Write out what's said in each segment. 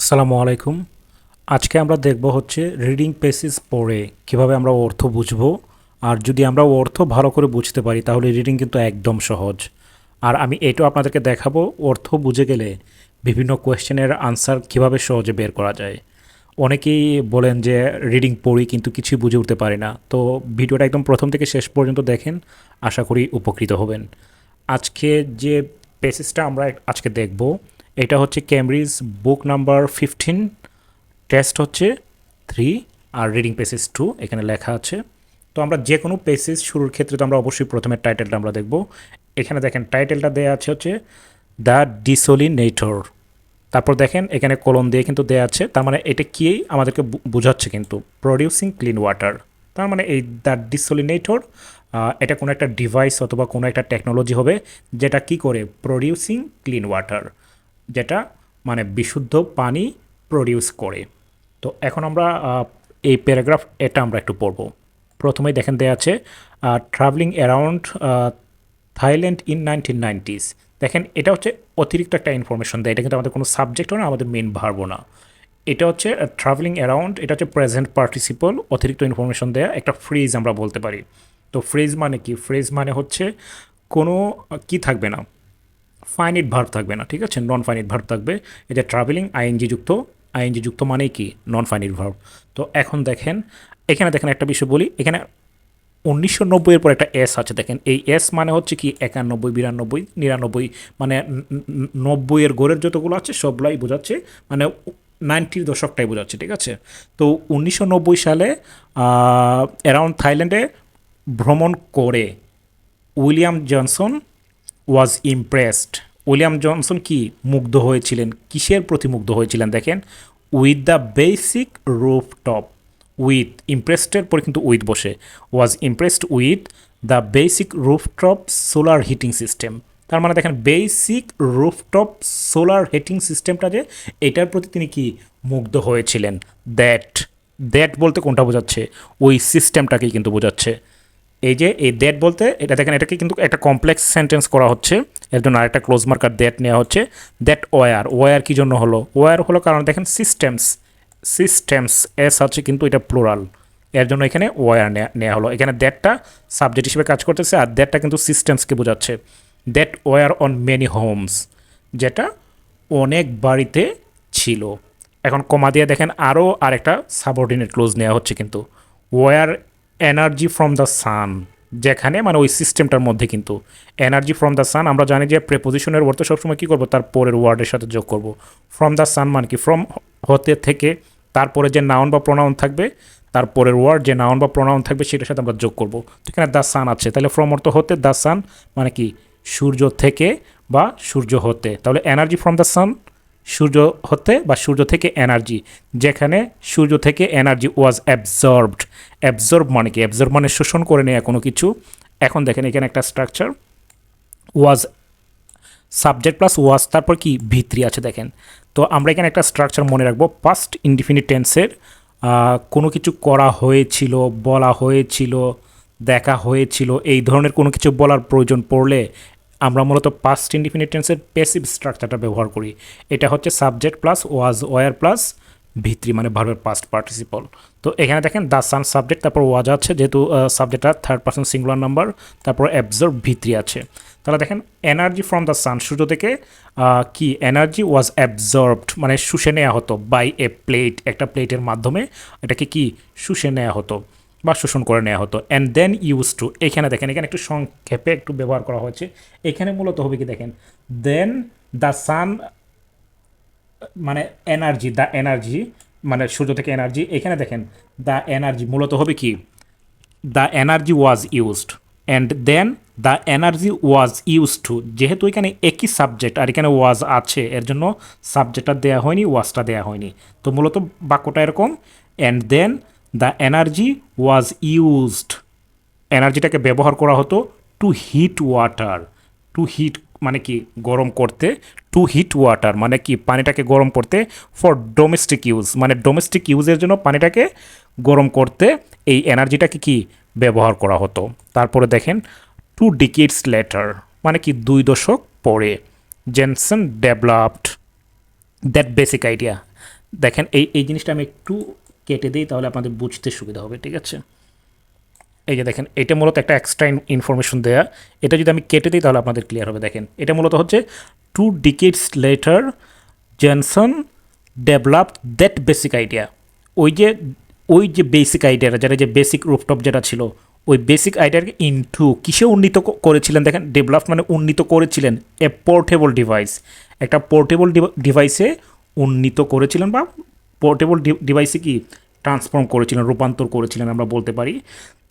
আসসালামু আলাইকুম। আজকে আমরা দেখব হচ্ছে রিডিং পেসিস পড়ে কীভাবে আমরা অর্থ বুঝব। আর যদি আমরা অর্থ ভালো করে বুঝতে পারি, তাহলে রিডিং কিন্তু একদম সহজ। আর আমি এটাও আপনাদেরকে দেখাবো, অর্থ বুঝে গেলে বিভিন্ন কোয়েশ্চেনের আনসার কীভাবে সহজে বের করা যায়। অনেকেই বলেন যে রিডিং পড়ি কিন্তু কিছুই বুঝে উঠতে পারি না। তো ভিডিওটা একদম প্রথম থেকে শেষ পর্যন্ত দেখেন, আশা করি উপকৃত হবেন। আজকে যে পেসিসটা আমরা আজকে দেখব এটা হচ্ছে Cambridge book number fifteen test হচ্ছে থ্রি আর রিডিং পেসিস টু এখানে লেখা আছে। তো আমরা যে কোনো পেসিস শুরুর ক্ষেত্রে তো আমরা অবশ্যই প্রথমে টাইটেলটা আমরা দেখব। এখানে দেখেন টাইটেলটা দেওয়া আছে হচ্ছে দ্য ডিসোলিনেটর তারপর দেখেন, এখানে কলম দিয়ে কিন্তু দেওয়া আছে। তার মানে এটা কি আমাদেরকে বোঝাচ্ছে কিন্তু। প্রডিউসিং ক্লিন ওয়াটার তার মানে এই দ্য ডিসোলিনেটর এটা কোনো একটা ডিভাইস অথবা কোনো একটা টেকনোলজি হবে যেটা কি করে? প্রডিউসিং ক্লিন ওয়াটার যেটা মানে বিশুদ্ধ পানি প্রডিউস করে। তো এখন আমরা এই প্যারাগ্রাফ এটা আমরা একটু পড়ব। প্রথমেই দেখেন দেয়া আছে travelling around Thailand in nineteen nineties দেখেন এটা হচ্ছে অতিরিক্ত একটা ইনফরমেশন দেয়। এটা কিন্তু আমাদের কোনো সাবজেক্টও না, আমাদের মেন ভার্বও না। এটা হচ্ছে ট্রাভেলিং অ্যারাউন্ড এটা হচ্ছে প্রেজেন্ট পার্টিসিপল অতিরিক্ত ইনফরমেশন দেয়া, একটা ফ্রেজ আমরা বলতে পারি। তো ফ্রেজ মানে কি? ফ্রেজ মানে হচ্ছে কোনো, কি থাকবে না। ফাইনিট ভার্ব থাকবে না, ঠিক আছে? নন ফাইনিট ভার্ব থাকবে এটা ট্রাভেলিং আইএনজি যুক্ত আইএনজি যুক্ত মানেই কি? নন ফাইনিট ভার্ব তো এখন দেখেন, এখানে দেখেন একটা বিষয় বলি, এখানে উনিশশো নব্বইয়ের পর একটা এস আছে। দেখেন, এই এস মানে হচ্ছে কি একানব্বই, বিরানব্বই, নিরানব্বই মানে নব্বইয়ের গোড়ের যতগুলো আছে, সবগুলাই বোঝাচ্ছে মানে নাইনটির দশকটাই বোঝাচ্ছে, ঠিক আছে? তো উনিশশো নব্বই সালে অ্যারাউন্ড থাইল্যান্ডে ভ্রমণ করে William Johnson was impressed William Johnson কি মুগ্ধ হয়েছিলেন? কিসের প্রতি মুগ্ধ হয়েছিলেন দেখেন? With the basic rooftop with ইমপ্রেসডের পরে কিন্তু উইথ বসে। Was impressed with the basic rooftop solar heating system তার মানে দেখেন বেসিক রুফটপ সোলার হিটিং সিস্টেমটা যে, এটার প্রতি তিনি কি মুগ্ধ হয়েছিলেন? দ্যাট দ্যাট বলতে কোনটা বোঝাচ্ছে? ওই সিস্টেমটাকেই কিন্তু বোঝাচ্ছে। এই যে, এই দ্যাট বলতে, এটা দেখেন, এটাকে কিন্তু একটা কমপ্লেক্স সেন্টেন্স করা হচ্ছে। এর জন্য আরেকটা ক্লোজ মার্কার দ্যাট নেওয়া হচ্ছে। দ্যাট ওয়ার ওয়ার কী জন্য হলো? ওয়ার হলো কারণ দেখেন সিস্টেমস সিস্টেমস এস হচ্ছে কিন্তু এটা প্লোরাল এর জন্য এখানে ওয়ার নেওয়া হলো। এখানে দ্যাটটা সাবজেক্ট হিসেবে কাজ করতেছে আর দ্যাটটা কিন্তু সিস্টেমসকে বোঝাচ্ছে। That were on many homes যেটা অনেক বাড়িতে ছিল। এখন কমা দিয়ে দেখেন আরও আরেকটা সাবঅর্ডিনেট ক্লোজ নেওয়া হচ্ছে কিন্তু। Were energy from the sun যেখানে মানে ওই সিস্টেমটার মধ্যে কিন্তু এনার্জি ফ্রম দ্য সান আমরা জানি যে প্রেপোজিশনের অর্থ সবসময় কী করব? তার পরের ওয়ার্ডের সাথে যোগ করব। ফ্রম দ্য সান মানে কি? ফ্রম হতে থেকে তারপরে যে নাউন বা প্রোনাউন থাকবে তারপরের ওয়ার্ড যে নাউন বা প্রোনাউন থাকবে, সেটার সাথে আমরা যোগ করব। তো এখানে দ্য সান আছে। তাহলে ফ্রম অর্থ হতে দ্য সান মানে কি? সূর্য থেকে বা সূর্য হতে। তাহলে এনার্জি ফ্রম দ্য সান সূর্য হতে বা সূর্য থেকে এনার্জি যেখানে সূর্য থেকে এনার্জি ওয়াজ অ্যাবজর্বড অ্যাবজর্ব মানে কি? অ্যাবজর্ব মানে শোষণ করে নেওয়া কোনো কিছু। এখন দেখেন এখানে একটা structure was subject plus was তারপর কি? ভিত্রি আছে দেখেন। তো আমরা এখানে একটা স্ট্রাকচার মনে রাখব। পাস্ট ইনডিফিনিট টেন্সের কোনো কিছু করা হয়েছিল, বলা হয়েছিল, দেখা হয়েছিল, এই ধরনের কোনো কিছু বলার প্রয়োজন পড়লে আমরা মূলত পাস্ট ইনডিফিনিট টেন্সের প্যাসিভ স্ট্রাকচারটা ব্যবহার করি। এটা হচ্ছে subject plus was were plus V three মানে ভার্বের পাস্ট পার্টিসিপল তো এখানে দেখেন দ্য সান সাবজেক্ট তারপর ওয়াজ আছে, যেহেতু সাবজেক্টটা থার্ড পার্সন সিঙ্গুলার নাম্বার তারপর অ্যাবজর্ব ভিত্রি আছে। তাহলে দেখেন এনার্জি ফ্রম দ্য সান সূর্য থেকে কি? এনার্জি ওয়াজ অ্যাবজর্বড মানে শুষে নেওয়া হতো বাই এ প্লেট একটা প্লেটের মাধ্যমে। এটাকে কি? শুষে নেওয়া হতো। বা শোষণ করে নেওয়া হতো। অ্যান্ড দেন ইউজ টু এখানে দেখেন, এখানে একটু সংক্ষেপে একটু ব্যবহার করা হয়েছে। এখানে মূলত হবে কি দেখেন দেন দ্য সান মানে এনার্জি দ্য এনার্জি মানে সূর্য থেকে এনার্জি এখানে দেখেন দ্য এনার্জি মূলত হবে কি? The energy was used and then the energy was use to যেহেতু এখানে একই সাবজেক্ট আর এখানে ওয়াজ আছে, এর জন্য সাবজেক্টটা দেওয়া হয়নি ওয়াজটা দেওয়া হয়নি। তো মূলত বাক্যটা এরকম and then the energy was used এনার্জিটাকে ব্যবহার করা হতো to heat water to heat মানে কি? গরম করতে। টু হিট ওয়াটার মানে কি? পানিটাকে গরম করতে ফর ডোমেস্টিক ইউজ মানে ডোমেস্টিক ইউজের জন্য পানিটাকে গরম করতে এই এনার্জিটাকে কি? ব্যবহার করা হতো। তারপরে দেখেন টু ডিকেটস লেটার মানে কি দুই দশক পরে Jensen developed that basic idea দেখেন, এই এই জিনিসটা আমি একটু কেটে দিই, তাহলে আপনাদের বুঝতে সুবিধা হবে, ঠিক আছে? এই যে দেখেন, এটা মূলত একটা এক্সট্রা ইনফরমেশন দেয়া। এটা যদি আমি কেটে দিই, তাহলে আপনাদের ক্লিয়ার হবে। দেখেন, এটা মূলত হচ্ছে two decades later Jensen develop that basic idea ওই যে ওই যে বেসিক আইডিয়াটা যেটা যে বেসিক রুফটপ যেটা ছিল, ওই বেসিক আইডিয়াকে ইনটু কিসে উন্নীত করেছিলেন? দেখেন ডেভেলপ মানে উন্নীত করেছিলেন এ পোর্টেবল ডিভাইস একটা পোর্টেবল ডিভাইসে উন্নীত করেছিলেন বা পোর্টেবল ডিভাইসে কি ট্রান্সফর্ম করেছিলেন, রূপান্তর করেছিলেন আমরা বলতে পারি।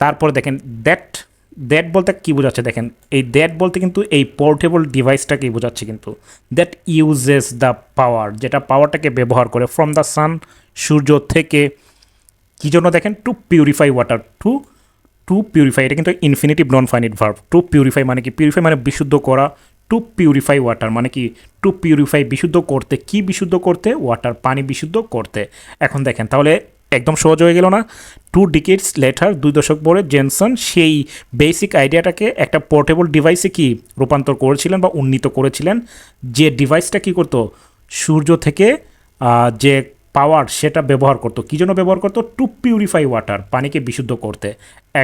তারপরে দেখেন দ্যাট দ্যাট বলতে কী বোঝাচ্ছে দেখেন, এই দ্যাট বলতে কিন্তু এই পোর্টেবল ডিভাইসটাকেই বোঝাচ্ছে কিন্তু। দ্যাট ইউজেস দ্য পাওয়ার যেটা পাওয়ারটাকে ব্যবহার করে ফ্রম দ্য সান সূর্য থেকে, কী জন্য দেখেন? To purify water to to purify এটা কিন্তু infinitive non finite verb to purify মানে কি? পিউরিফাই মানে বিশুদ্ধ করা টু পিউরিফাই ওয়াটার মানে কি টু পিউরিফাই বিশুদ্ধ করতে, কি বিশুদ্ধ করতে? ওয়াটার পানি বিশুদ্ধ করতে। এখন দেখেন, তাহলে একদম সহজ হয়ে গেল না? টু ডিকেটস লেটার দুই দশক পরে জেনসন সেই বেসিক আইডিয়াটাকে একটা পোর্টেবল ডিভাইসে কি রূপান্তর করেছিলেন বা উন্নীত করেছিলেন? যে ডিভাইসটা কি করতো? সূর্য থেকে যে পাওয়ার সেটা ব্যবহার করতো। কী জন্য ব্যবহার করতো? টু পিউরিফাই ওয়াটার পানিকে বিশুদ্ধ করতে।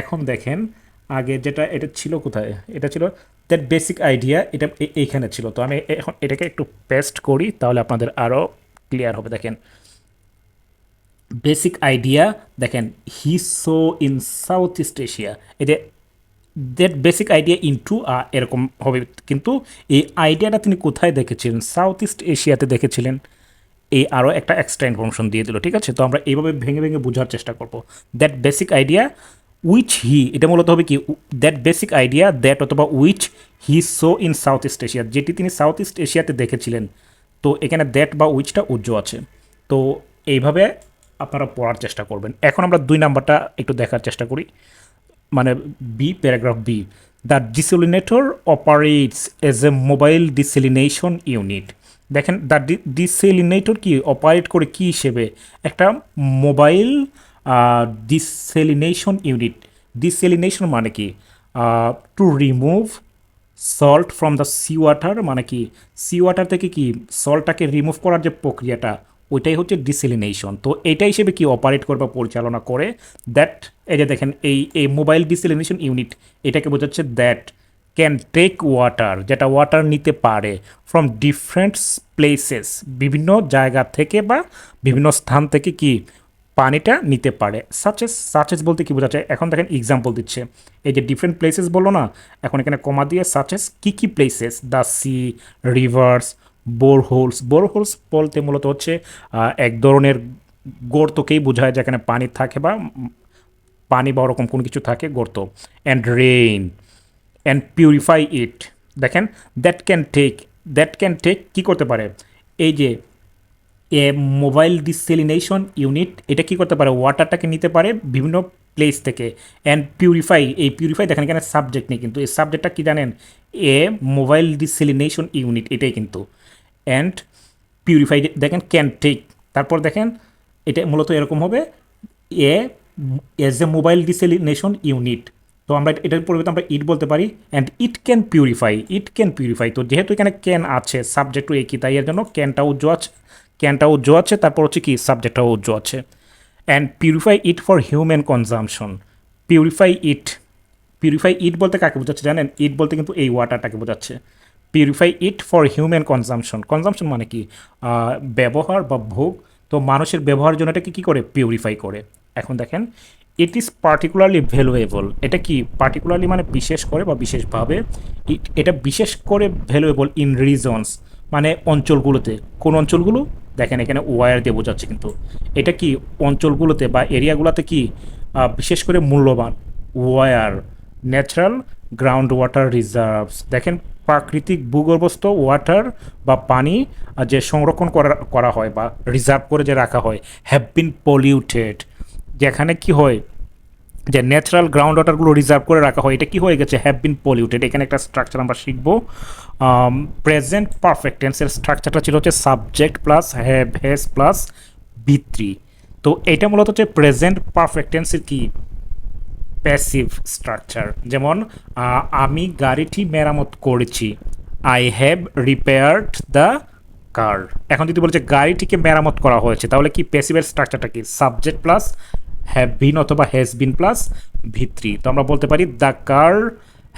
এখন দেখেন, আগে যেটা, এটা ছিল কোথায়? এটা ছিল দ্যাট বেসিক আইডিয়া এটা এইখানে ছিল। তো আমি এখন এটাকে একটু পেস্ট করি, তাহলে আপনাদের আরও ক্লিয়ার হবে। দেখেন বেসিক আইডিয়া দেখেন he saw in Southeast Asia এতে that basic idea in into এরকম হবে। কিন্তু এই আইডিয়াটা তিনি কোথায় দেখেছিলেন? সাউথ ইস্ট এশিয়াতে দেখেছিলেন। এই আরও একটা এক্সট্রা ইনফরমেশন দিয়ে দিল, ঠিক আছে? তো আমরা এইভাবে ভেঙে ভেঙে বোঝার চেষ্টা করব। That basic idea which he এটা মূলত হবে কি দ্যাট বেসিক আইডিয়া দ্যাট অথবা which he saw in Southeast Asia যেটি তিনি সাউথ ইস্ট এশিয়াতে দেখেছিলেন। তো এখানে দ্যাট বা উইচটা উজ্জ্ব আছে। তো এইভাবে আপনারা পড়ার চেষ্টা করবেন। এখন আমরা দুই নাম্বারটা একটু দেখার চেষ্টা করি। মানে B paragraph B the desalinator operates as a mobile desalination unit দেখেন দ্য ডিসেলিনেটর কি? অপারেট করে কি হিসেবে? একটা মোবাইল ডিসেলিনেশন ইউনিট ডিসেলিনেশন মানে কি? To remove salt from the sea water মানে কি? সি ওয়াটার থেকে কি? সল্টটাকে রিমুভ করার যে প্রক্রিয়াটা, ওইটাই হচ্ছে ডিসেলিনেশন তো এটা হিসেবে কি অপারেট করে বা পরিচালনা করে? দ্যাট এই যে দেখেন, এই এই মোবাইল ডিসেলিনেশন ইউনিট এটাকে বোঝাচ্ছে দ্যাট ক্যান টেক ওয়াটার যেটা ওয়াটার নিতে পারে ফ্রম ডিফারেন্ট প্লেসেস বিভিন্ন জায়গা থেকে বা বিভিন্ন স্থান থেকে কি? পানিটা নিতে পারে। সাচেস সাচেস বলতে কি বোঝাচ্ছে? এখন দেখেন এক্সাম্পল দিচ্ছে। এই যে ডিফারেন্ট প্লেসেস বলল না? এখন এখানে কমা দিয়ে সাচেস কী কী places the sea rivers boreholes boreholes বলতে মূলত হচ্ছে এক ধরনের গর্তকেই বোঝায় যেখানে পানি থাকে বা পানি বা ওরকম কোনো কিছু থাকে গর্ত। And rain and purify it দেখেন that can take that can take কী করতে পারে? এই যে এ মোবাইল ডিসেলিনেশন ইউনিট, এটা কি করতে পারে? ওয়াটারটাকে নিতে পারে বিভিন্ন প্লেস থেকে। অ্যান্ড পিউরিফাই এই পিউরিফাই দেখেন এখানে সাবজেক্ট নেই কিন্তু, এই সাবজেক্টটা কি জানেন? এ মোবাইল ডিসেলিনেশন ইউনিট, এটাই কিন্তু। অ্যান্ড পিউরিফাই দেখেন ক্যান টেক তারপর দেখেন এটা মূলত এরকম হবে। A as a mobile desalination unit, তো আমরা এটার পরিবর্তে আমরা ইট বলতে পারি। And it can purify it can purify তো যেহেতু এখানে ক্যান আছে সাবজেক্টও একই, তাই এর জন্য ক্যানটা উজ্জ্ব আছে। ক্যানটা উজ্জ্ব আছে, তারপর হচ্ছে কি সাবজেক্টটাও উজ্জ্ব আছে। And purify it for human consumption purify it purify it বলতে কাকে বোঝাচ্ছে জানেন? ইট বলতে কিন্তু এই ওয়াটারটাকে বোঝাচ্ছে। Purify it for human consumption consumption মানে কি? ব্যবহার বা ভোগ। তো মানুষের ব্যবহারের জন্য এটাকে কী করে? পিউরিফাই করে। এখন দেখেন ইট ইজ পার্টিকুলারলি ভ্যালুয়েবল এটা কি পার্টিকুলারলি মানে বিশেষ করে বা বিশেষভাবে? এটা বিশেষ করে ভ্যালুয়েবল ইন রিজনস মানে অঞ্চলগুলোতে। কোন অঞ্চলগুলো? দেখেন, এখানে ওয়ার দিয়ে বোঝাচ্ছে কিন্তু। এটা কি অঞ্চলগুলোতে বা এরিয়াগুলোতে কি বিশেষ করে মূল্যবান were natural ground water reserves দেখেন, প্রাকৃতিক ভূগর্ভস্থ ওয়াটার বা পানি যে সংরক্ষণ করা করা হয় বা রিজার্ভ করে যে রাখা হয় হ্যাভ বিন পলিউটেড যেখানে কি হয়, যে ন্যাচারাল গ্রাউন্ড ওয়াটারগুলো রিজার্ভ করে রাখা হয়, এটা কি হয়ে গেছে? হ্যাভ বিন পলিউটেড এখানে একটা স্ট্রাকচার আমরা শিখব। প্রেজেন্ট পারফেক্ট টেন্সের স্ট্রাকচারটা ছিল হচ্ছে subject plus have has plus V three তো এটা মূলত হচ্ছে প্রেজেন্ট পারফেক্ট টেন্সের কি? প্যাসিভ স্ট্রাকচার যেমন আমি গাড়িটি মেরামত করেছি। I have repaired the car এখন যদি বলছে গাড়িটিকে মেরামত করা হয়েছে, তাহলে কি প্যাসিভের স্ট্রাকচারটা কি? সাবজেক্ট প্লাস হ্যাভ বিন অথবা হ্যাজ বিন প্লাস ভিত্রি তো আমরা বলতে পারি the car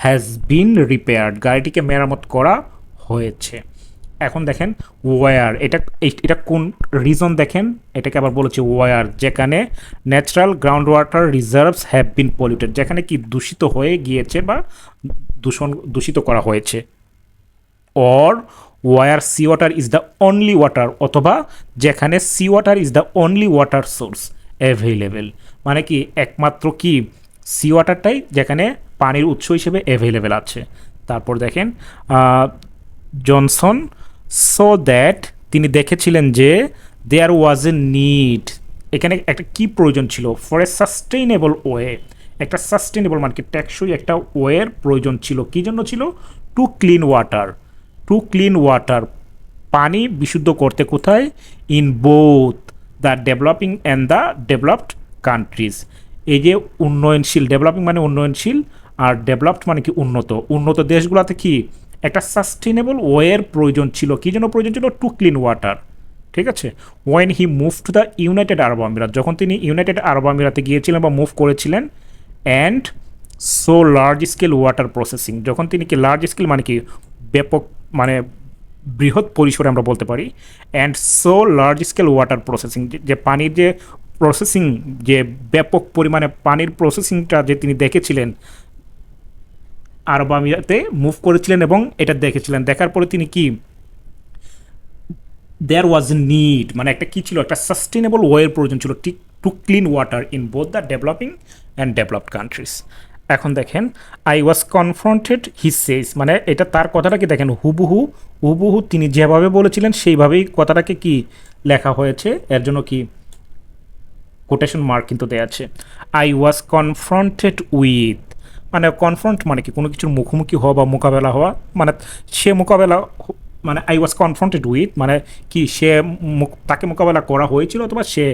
has been repaired গাড়িটিকে মেরামত করা হয়েছে। এখন দেখেন ওয়ার এটা এটা কোন রিজন দেখেন? এটাকে আবার বলেছে ওয়ার যেখানে natural ground water reserves have been polluted যেখানে কি দূষিত হয়ে গিয়েছে বা দূষণ, দূষিত করা হয়েছে। Or were sea water is the only water অথবা যেখানে sea water is the only water source available মানে কি, একমাত্র কি সি ওয়াটারটাই যেখানে পানির উৎস হিসেবে অ্যাভেলেবেল আছে। তারপর দেখেন জনসন সো দ্যাট তিনি দেখেছিলেন যে দেয়ার ওয়াজ এ নিড এখানে একটা কি প্রয়োজন ছিল? ফর এ সাস্টেইনেবল ওয়ে একটা সাস্টেইনেবল মানে কি? টেকসই একটা ওয়ের প্রয়োজন ছিল। কী জন্য ছিল? To clean water to clean water পানি বিশুদ্ধ করতে কোথায়? In both the developing and the developed countries এই যে উন্নয়নশীল ডেভেলপিং মানে উন্নয়নশীল আর ডেভেলপড মানে কি উন্নত। উন্নত দেশগুলোতে কি একটা সাস্টেনেবল ওয়ের প্রয়োজন ছিল। কী জন্য প্রয়োজন ছিল? টু ক্লিন ওয়াটার ঠিক আছে? When he move to the United Arab Emirates যখন তিনি ইউনাইটেড আরব আমিরাতে গিয়েছিলেন বা মুভ করেছিলেন and so large scale water processing যখন তিনি কি লার্জ স্কেল মানে কি ব্যাপক মানে বৃহৎ পরিসরে আমরা বলতে পারি and so large scale water processing যে পানির যে প্রসেসিং যে ব্যাপক পরিমাণে পানির প্রসেসিংটা যে তিনি দেখেছিলেন, আরব আমিরাতে মুভ করেছিলেন এবং এটা দেখেছিলেন। দেখার পরে তিনি কি? দেয়ার ওয়াজ নিড মানে একটা কী ছিল? একটা সাস্টেনেবল ওয়ের প্রয়োজন ছিল টি to clean water in both the developing and developed countries এখন দেখেন আই ওয়াজ কনফ্রন্টেড হি সেস মানে এটা তার কথাটাকে দেখেন? হুবহু হুবহু তিনি যেভাবে বলেছিলেন, সেইভাবেই কথাটাকে কি লেখা হয়েছে? এর জন্য কি কোটেশন মার্ক কিন্তু দেওয়া আছে। আই ওয়াজ কনফ্রন্টেড উইথ মানে কনফ্রন্ট মানে কি? কোনো কিছুর মুখোমুখি হওয়া বা মোকাবেলা হওয়া মানে সে মোকাবেলা মানে আই ওয়াজ কনফ্রন্টেড উইথ মানে কি সে তাকে মোকাবেলা করা হয়েছিল অথবা সে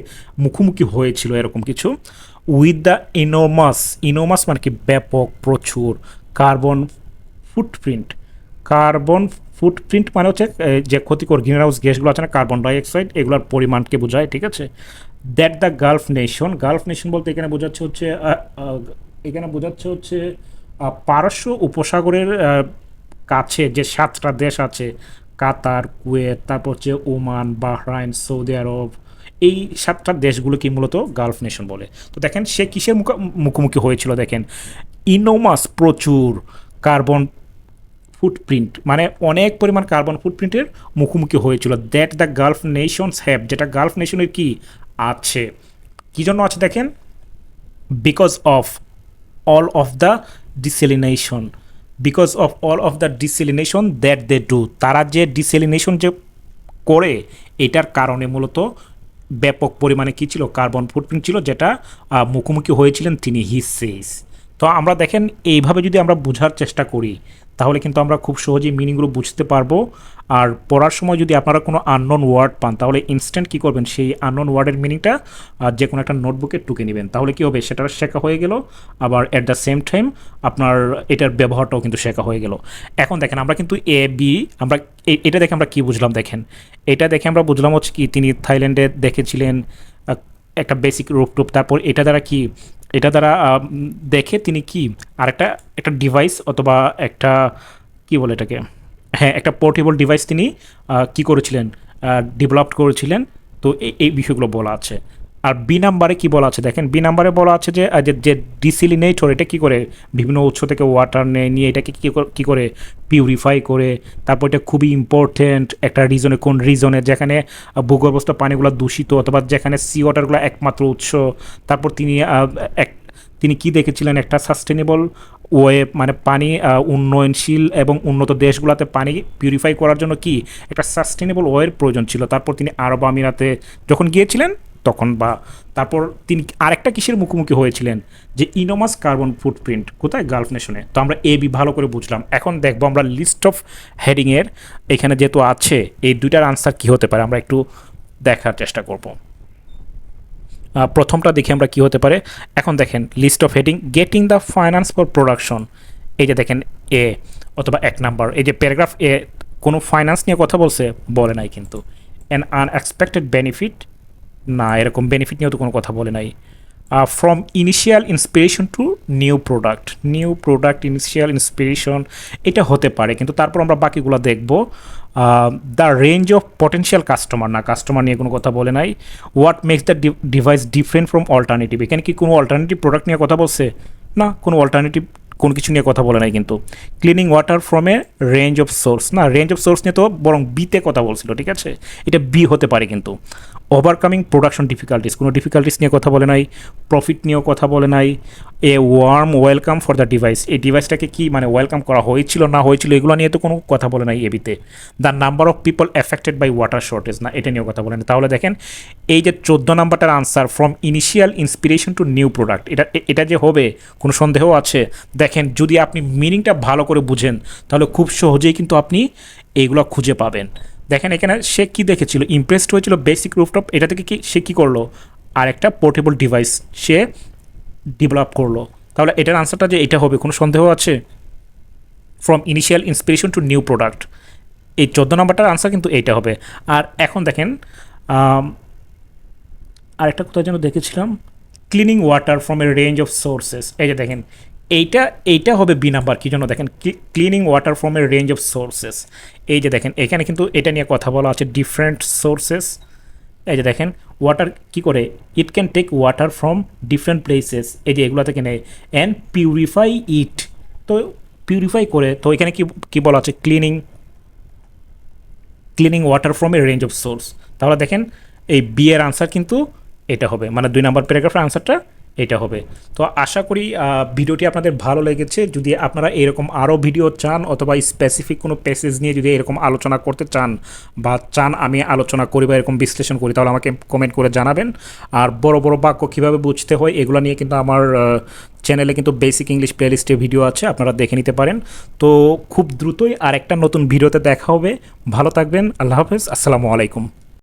মুখোমুখি হয়েছিল, এরকম কিছু। উইথ দ্য ইনোমাস ইনোমাস মানে কি? ব্যাপক, প্রচুর কার্বন ফুটপ্রিন্ট কার্বন ফুটপ্রিন্ট মানে হচ্ছে যে ক্ষতিকর গ্রিন হাউস গ্যাসগুলো আছে না কার্বন ডাইঅক্সাইড এগুলোর পরিমাণকে বোঝায়, ঠিক আছে? That the Gulf nation Gulf nation বলতে এখানে বোঝাচ্ছে হচ্ছে এখানে বোঝাচ্ছে হচ্ছে পারস্য উপসাগরের কাছে যে সাতটা দেশ আছে, কাতার, কুয়েত, তারপর হচ্ছে ওমান, বাহরাইন, সৌদি আরব, এই সাতটা দেশগুলোকে মূলত গালফ নেশন বলে। তো দেখেন সে কিসের মুখা- মুখোমুখি হয়েছিল দেখেন? ইনোমাস প্রচুর কার্বন ফুটপ্রিন্ট মানে অনেক পরিমাণ কার্বন ফুটপ্রিন্টের মুখোমুখি হয়েছিল। That the Gulf nations have যেটা গালফ নেশনের কি? আছে। কী জন্য আছে দেখেন? Because of all of the desalination because of all of the desalination that they do তারা যে ডিসেলিনেশন যে করে, এটার কারণে মূলত ব্যাপক পরিমাণে কী ছিল? কার্বন ফুটপ্রিন্ট ছিল, যেটা মুখোমুখি হয়েছিলেন তিনি হি সেস তো আমরা দেখেন, এইভাবে যদি আমরা বোঝার চেষ্টা করি, তাহলে কিন্তু আমরা খুব সহজেই মিনিংগুলো বুঝতে পারব। আর পড়ার সময় যদি আপনারা কোনো আননোন ওয়ার্ড পান, তাহলে ইনস্ট্যান্ট কী করবেন? সেই আননোন ওয়ার্ডের মিনিংটা যে কোনো একটা নোটবুকে টুকে নেবেন। তাহলে কী হবে? সেটা শেখা হয়ে গেল। আবার অ্যাট দ্য সেম টাইম আপনার এটার ব্যবহারটাও কিন্তু শেখা হয়ে গেল। এখন দেখেন, আমরা কিন্তু এ বি আমরা এটা দেখে আমরা কী বুঝলাম? দেখেন, এটা দেখে আমরা বুঝলাম হচ্ছে কি, তিনি থাইল্যান্ডে দেখেছিলেন একটা বেসিক রূপ টুপ। তারপর এটা দ্বারা কি? এটা দ্বারা দেখে তিনি কি? আরেকটা, একটা ডিভাইস অথবা একটা, কি বলে এটাকে? হ্যাঁ একটা পোর্টেবল ডিভাইস তিনি কি করেছিলেন? ডেভেলপ করেছিলেন। তো এই- বিষয়গুলো বলা আছে। আর বি নাম্বারে কি বলা আছে? দেখেন বি নাম্বারে বলা আছে যে যে- ডিসিলিনেটর এটা কি করে? বিভিন্ন উৎস থেকে ওয়াটার নেয় নিয়ে এটাকে কী করে পিউরিফাই করে? তারপর এটা খুবই ইম্পর্টেন্ট একটা রিজনে কোন রিজনে যেখানে ভূগর্ভস্থ পানিগুলো দূষিত অথবা যেখানে সি ওয়াটারগুলো একমাত্র উৎস। তারপর তিনি এক, তিনি কি দেখেছিলেন? একটা সাস্টেনেবল ওয়ে মানে পানি উন্নয়নশীল এবং উন্নত দেশগুলোতে পানি পিউরিফাই করার জন্য কি একটা সাস্টেনেবল ওয়ের প্রয়োজন ছিল? তারপর তিনি আরব আমিরাতে যখন গিয়েছিলেন, তখন বা তারপর তিনি আরেকটা কিসের মুখোমুখি হয়েছিলেন? যে ইনোমাস কার্বন ফুটপ্রিন্ট কোথায়? গালফ নেশনে তো আমরা এ বি ভালো করে বুঝলাম। এখন দেখব আমরা লিস্ট অফ হেডিংয়ের এখানে যেহেতু আছে, এই দুইটার আনসার কি হতে পারে? আমরা একটু দেখার চেষ্টা করব। প্রথমটা দেখি আমরা কি হতে পারে। এখন দেখেন list of heading getting the finance for production এই যে দেখেন এ অথবা এক নাম্বার। এই যে প্যারাগ্রাফ এ কোনো ফাইন্যান্স নিয়ে কথা বলছে, বলে নাই কিন্তু। অ্যান আনএক্সপেক্টেড বেনিফিট না, এরকম বেনিফিট নিয়েও তো কোনো কথা বলে নাই। From initial inspiration to new product new product initial inspiration এটা হতে পারে, কিন্তু তারপর আমরা বাকিগুলো দেখব। The range of potential customer না কাস্টমার নিয়ে কোনো কথা বলে নাই। What makes the device different from alternative এখানে কি কোনো অল্টারনেটিভ প্রোডাক্ট নিয়ে কথা বলছে? না, কোনো অল্টারনেটিভ কোন কিছু নিয়ে কথা বলে নাই কিন্তু। Cleaning water from a range of source না রেঞ্জ অফ সোর্স নিয়ে তো বরং বিতে কথা বলছিল, ঠিক আছে? এটা বি হতে পারে কিন্তু। ওভারকামিং প্রোডাকশন ডিফিকাল্টিস কোনো ডিফিকাল্টিস নিয়ে কথা বলে নাই প্রফিট নিয়েও কথা বলে নাই a warm welcome for the device এই ডিভাইসটাকে কি মানে ওয়েলকাম করা হয়েছিল, না হয়েছিল, এগুলো নিয়ে তো কোনো কথা বলে নাই এবিতে the number of people affected by water shortage না, এটা নিয়েও কথা বলে না তাহলে দেখেন, এই যে চোদ্দ নাম্বারটার answer from initial inspiration to new product এটা এটা যে হবে, কোনো সন্দেহ আছে? দেখেন, যদি আপনি মিনিংটা ভালো করে বুঝেন, তাহলে খুব সহজেই কিন্তু আপনি এইগুলো খুঁজে পাবেন। দেখেন এখানে সে কি দেখেছিল? ইমপ্রেসড হয়েছিল বেসিক রুফটপ এটা থেকে কি সে কী করল? আর একটা পোর্টেবল ডিভাইস সে ডেভেলপ করল। তাহলে এটার আনসারটা যে এটা হবে কোনো সন্দেহ আছে? From initial inspiration to new product এই চোদ্দ নম্বরটার আনসার কিন্তু এইটা হবে। আর এখন দেখেন আম, আরেকটা কোথায় যেন দেখেছিলাম cleaning water from a range of sources এই যে দেখেন এইটা এইটা হবে বি নাম্বার কী জন্য দেখেন? Cleaning water from a range of sources এই যে দেখেন, এখানে কিন্তু এটা নিয়ে কথা বলা আছে ডিফারেন্ট সোর্সেস এই যে দেখেন ওয়াটার কি করে? It can take water from different places এই যে এগুলো থেকে নেয় অ্যান্ড পিউরিফাই ইট তো পিউরিফাই করে, তো এখানে কি কি বলা আছে? Cleaning cleaning water from a range of source তাহলে দেখেন, এই বিয়ের আনসার কিন্তু এটা হবে। মানে দুই নম্বর প্যারাগ্রাফের আনসারটা এটা হবে। তো আশা করি ভিডিওটি আপনাদের ভালো লেগেছে। যদি আপনারা এরকম আরও ভিডিও চান অথবা স্পেসিফিক কোনো প্যাসেজ নিয়ে যদি এরকম আলোচনা করতে চান বা চান আমি আলোচনা করি বা এরকম বিশ্লেষণ করি, তাহলে আমাকে কমেন্ট করে জানাবেন। আর বড় বড় বাক্য কীভাবে বুঝতে হয়, এগুলো নিয়ে কিন্তু আমার চ্যানেলে কিন্তু বেসিক ইংলিশ প্লেলিস্টে ভিডিও আছে, আপনারা দেখে নিতে পারেন। তো খুব দ্রুতই আর একটা নতুন ভিডিওতে দেখা হবে। ভালো থাকবেন, আল্লাহ হাফেজ, আসসালামু আলাইকুম।